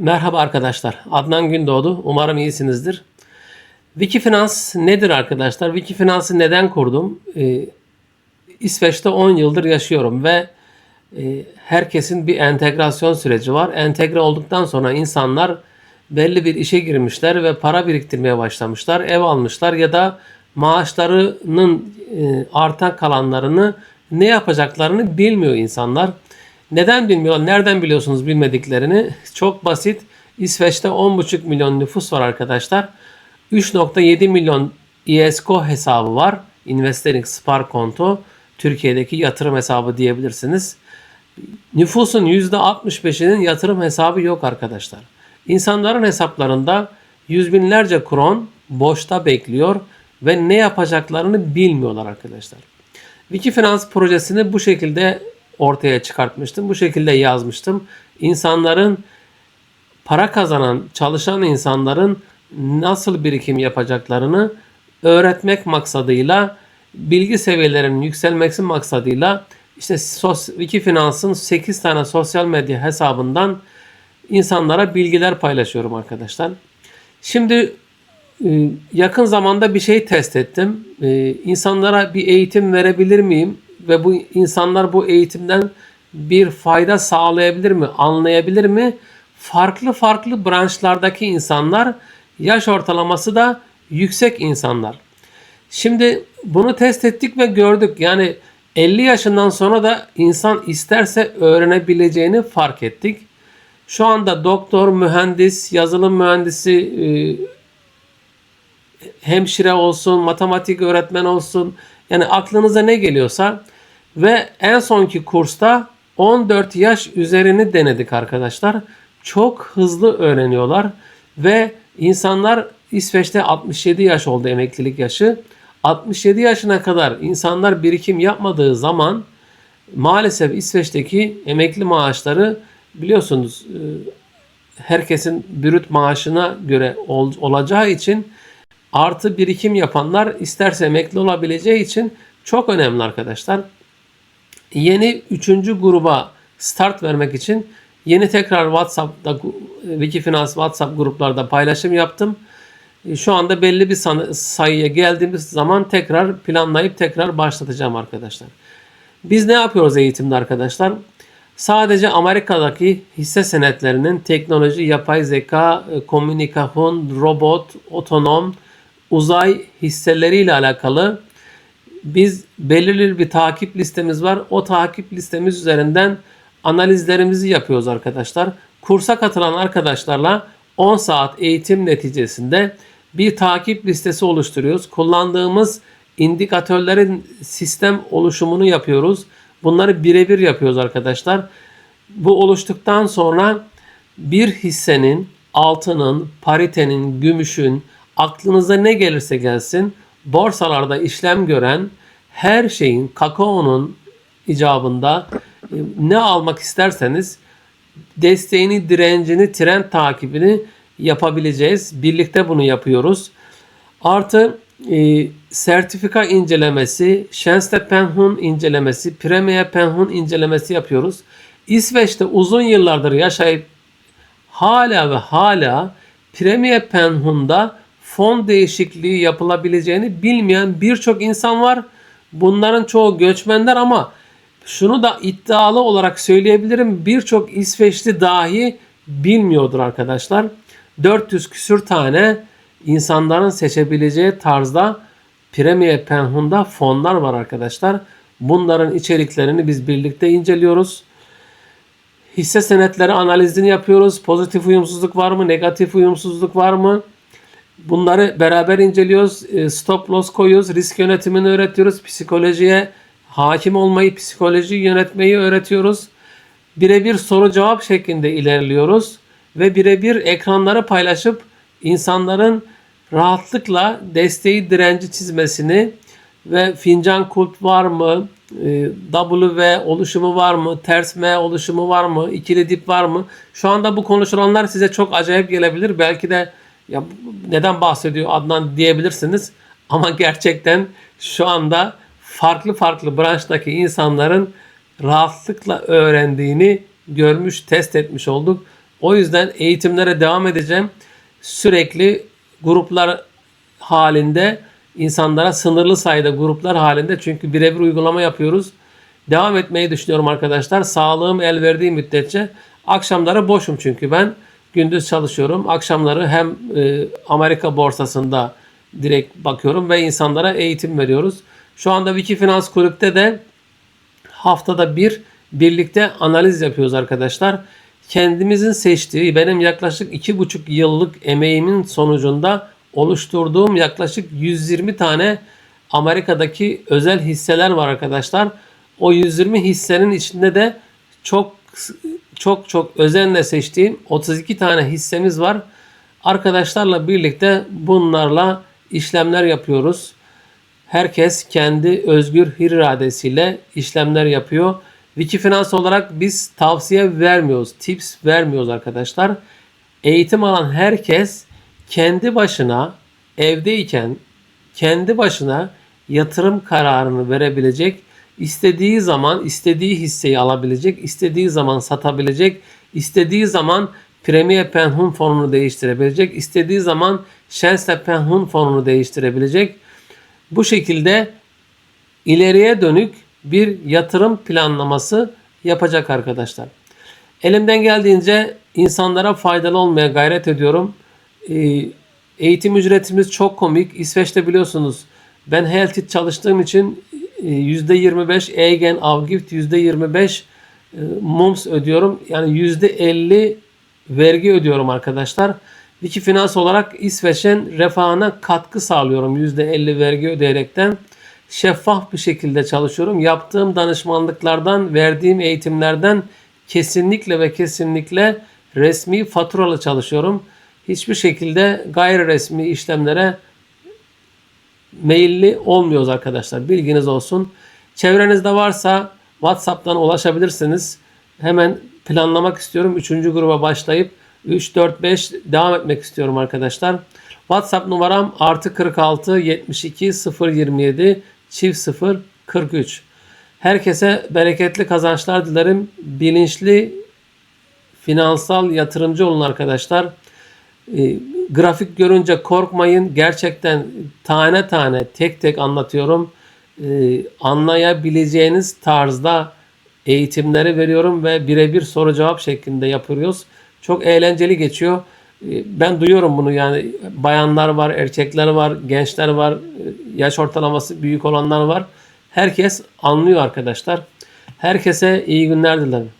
Merhaba arkadaşlar. Adnan Gündoğdu. Umarım iyisinizdir. Wikifinans nedir arkadaşlar? Wikifinans'ı neden kurdum? Ee, İsveç'te 10 yıldır yaşıyorum ve e, herkesin bir entegrasyon süreci var. Entegre olduktan sonra insanlar belli bir işe girmişler ve para biriktirmeye başlamışlar. Ev almışlar ya da maaşlarının e, artan kalanlarını ne yapacaklarını bilmiyor insanlar. Neden bilmiyor? Nereden biliyorsunuz bilmediklerini? Çok basit. İsveç'te 10,5 milyon nüfus var arkadaşlar. 3.7 milyon ISK hesabı var. Investering Spar konto. Türkiye'deki yatırım hesabı diyebilirsiniz. Nüfusun %65'inin yatırım hesabı yok arkadaşlar. İnsanların hesaplarında yüz binlerce kron boşta bekliyor ve ne yapacaklarını bilmiyorlar arkadaşlar. Wikifinans projesini bu şekilde ortaya çıkartmıştım. Bu şekilde yazmıştım. İnsanların para kazanan, çalışan insanların nasıl birikim yapacaklarını öğretmek maksadıyla bilgi seviyelerinin yükselmesi maksadıyla işte sos, Wikifinans'ın 8 tane sosyal medya hesabından insanlara bilgiler paylaşıyorum arkadaşlar. Şimdi e, yakın zamanda bir şey test ettim. E, insanlara bir eğitim verebilir miyim? Ve bu insanlar bu eğitimden bir fayda sağlayabilir mi? Anlayabilir mi? Farklı farklı branşlardaki insanlar yaş ortalaması da yüksek insanlar. Şimdi bunu test ettik ve gördük. Yani 50 yaşından sonra da insan isterse öğrenebileceğini fark ettik. Şu anda doktor, mühendis, yazılım mühendisi, e, hemşire olsun, matematik öğretmen olsun. Yani aklınıza ne geliyorsa ve en sonki kursta 14 yaş üzerini denedik arkadaşlar. Çok hızlı öğreniyorlar ve insanlar İsveç'te 67 yaş oldu emeklilik yaşı. 67 yaşına kadar insanlar birikim yapmadığı zaman maalesef İsveç'teki emekli maaşları biliyorsunuz e, herkesin bürüt maaşına göre ol, olacağı için artı birikim yapanlar isterse emekli olabileceği için çok önemli arkadaşlar. Yeni üçüncü gruba start vermek için yeni tekrar WhatsApp'ta Wikifinans WhatsApp gruplarda paylaşım yaptım. E, şu anda belli bir sayıya geldiğimiz zaman tekrar planlayıp tekrar başlatacağım arkadaşlar. Biz ne yapıyoruz eğitimde arkadaşlar? Sadece Amerika'daki hisse senetlerinin teknoloji, yapay zeka, e, komünikasyon, robot, otonom, uzay hisseleriyle alakalı biz belirli bir takip listemiz var. O takip listemiz üzerinden analizlerimizi yapıyoruz arkadaşlar. Kursa katılan arkadaşlarla 10 saat eğitim neticesinde bir takip listesi oluşturuyoruz. Kullandığımız indikatörlerin sistem oluşumunu yapıyoruz. Bunları birebir yapıyoruz arkadaşlar. Bu oluştuktan sonra bir hissenin, altının, paritenin, gümüşün, aklınıza ne gelirse gelsin borsalarda işlem gören her şeyin kakaonun icabında e, ne almak isterseniz desteğini, direncini, trend takibini yapabileceğiz. Birlikte bunu yapıyoruz. Artı e, sertifika incelemesi, Şenste Penhun incelemesi, Premier Penhun incelemesi yapıyoruz. İsveç'te uzun yıllardır yaşayıp hala ve hala Premier Penhun'da fon değişikliği yapılabileceğini bilmeyen birçok insan var. Bunların çoğu göçmenler ama şunu da iddialı olarak söyleyebilirim. Birçok İsveçli dahi bilmiyordur arkadaşlar. 400 küsür tane insanların seçebileceği tarzda Premier Penhun'da fonlar var arkadaşlar. Bunların içeriklerini biz birlikte inceliyoruz. Hisse senetleri analizini yapıyoruz. Pozitif uyumsuzluk var mı? Negatif uyumsuzluk var mı? Bunları beraber inceliyoruz. E, stop loss koyuyoruz. Risk yönetimini öğretiyoruz. Psikolojiye hakim olmayı, psikoloji yönetmeyi öğretiyoruz. Birebir soru cevap şeklinde ilerliyoruz ve birebir ekranları paylaşıp insanların rahatlıkla desteği direnci çizmesini ve fincan kulp var mı, e, W oluşumu var mı, ters M oluşumu var mı, ikili dip var mı? Şu anda bu konuşulanlar size çok acayip gelebilir. Belki de ya neden bahsediyor Adnan diyebilirsiniz. Ama gerçekten şu anda farklı farklı branştaki insanların rahatlıkla öğrendiğini görmüş, test etmiş olduk. O yüzden eğitimlere devam edeceğim. Sürekli gruplar halinde insanlara sınırlı sayıda gruplar halinde çünkü birebir uygulama yapıyoruz. Devam etmeyi düşünüyorum arkadaşlar. Sağlığım el verdiği müddetçe akşamları boşum çünkü ben gündüz çalışıyorum. Akşamları hem e, Amerika borsasında direkt bakıyorum ve insanlara eğitim veriyoruz. Şu anda Wikifinans Kulüp'te de haftada bir birlikte analiz yapıyoruz arkadaşlar. Kendimizin seçtiği benim yaklaşık iki buçuk yıllık emeğimin sonucunda oluşturduğum yaklaşık 120 tane Amerika'daki özel hisseler var arkadaşlar. O 120 hissenin içinde de çok çok çok özenle seçtiğim 32 tane hissemiz var. Arkadaşlarla birlikte bunlarla işlemler yapıyoruz. Herkes kendi özgür iradesiyle işlemler yapıyor. Wikifinans olarak biz tavsiye vermiyoruz, tips vermiyoruz arkadaşlar. Eğitim alan herkes kendi başına evdeyken kendi başına yatırım kararını verebilecek, istediği zaman istediği hisseyi alabilecek, istediği zaman satabilecek, istediği zaman Premier Penhun fonunu değiştirebilecek, istediği zaman Shenzhen Penhun fonunu değiştirebilecek. Bu şekilde ileriye dönük bir yatırım planlaması yapacak arkadaşlar. Elimden geldiğince insanlara faydalı olmaya gayret ediyorum. Ee, Eğitim ücretimiz çok komik. İsveç'te biliyorsunuz ben Healthit çalıştığım için %25 Egen Avgift %25 e, MUMS ödüyorum. Yani %50 vergi ödüyorum arkadaşlar. Wikifinans olarak İsveç'in refahına katkı sağlıyorum %50 vergi ödeyerekten. Şeffaf bir şekilde çalışıyorum. Yaptığım danışmanlıklardan, verdiğim eğitimlerden kesinlikle ve kesinlikle resmi faturalı çalışıyorum. Hiçbir şekilde gayri resmi işlemlere meyilli olmuyoruz arkadaşlar. Bilginiz olsun. Çevrenizde varsa WhatsApp'tan ulaşabilirsiniz. Hemen planlamak istiyorum. Üçüncü gruba başlayıp 3, 4, 5 devam etmek istiyorum arkadaşlar. WhatsApp numaram artı 46 72 027 çift 0 43. Herkese bereketli kazançlar dilerim. Bilinçli finansal yatırımcı olun arkadaşlar. E, grafik görünce korkmayın. Gerçekten tane tane tek tek anlatıyorum. E, anlayabileceğiniz tarzda eğitimleri veriyorum ve birebir soru cevap şeklinde yapıyoruz. Çok eğlenceli geçiyor. E, ben duyuyorum bunu yani bayanlar var, erkekler var, gençler var, e, yaş ortalaması büyük olanlar var. Herkes anlıyor arkadaşlar. Herkese iyi günler dilerim.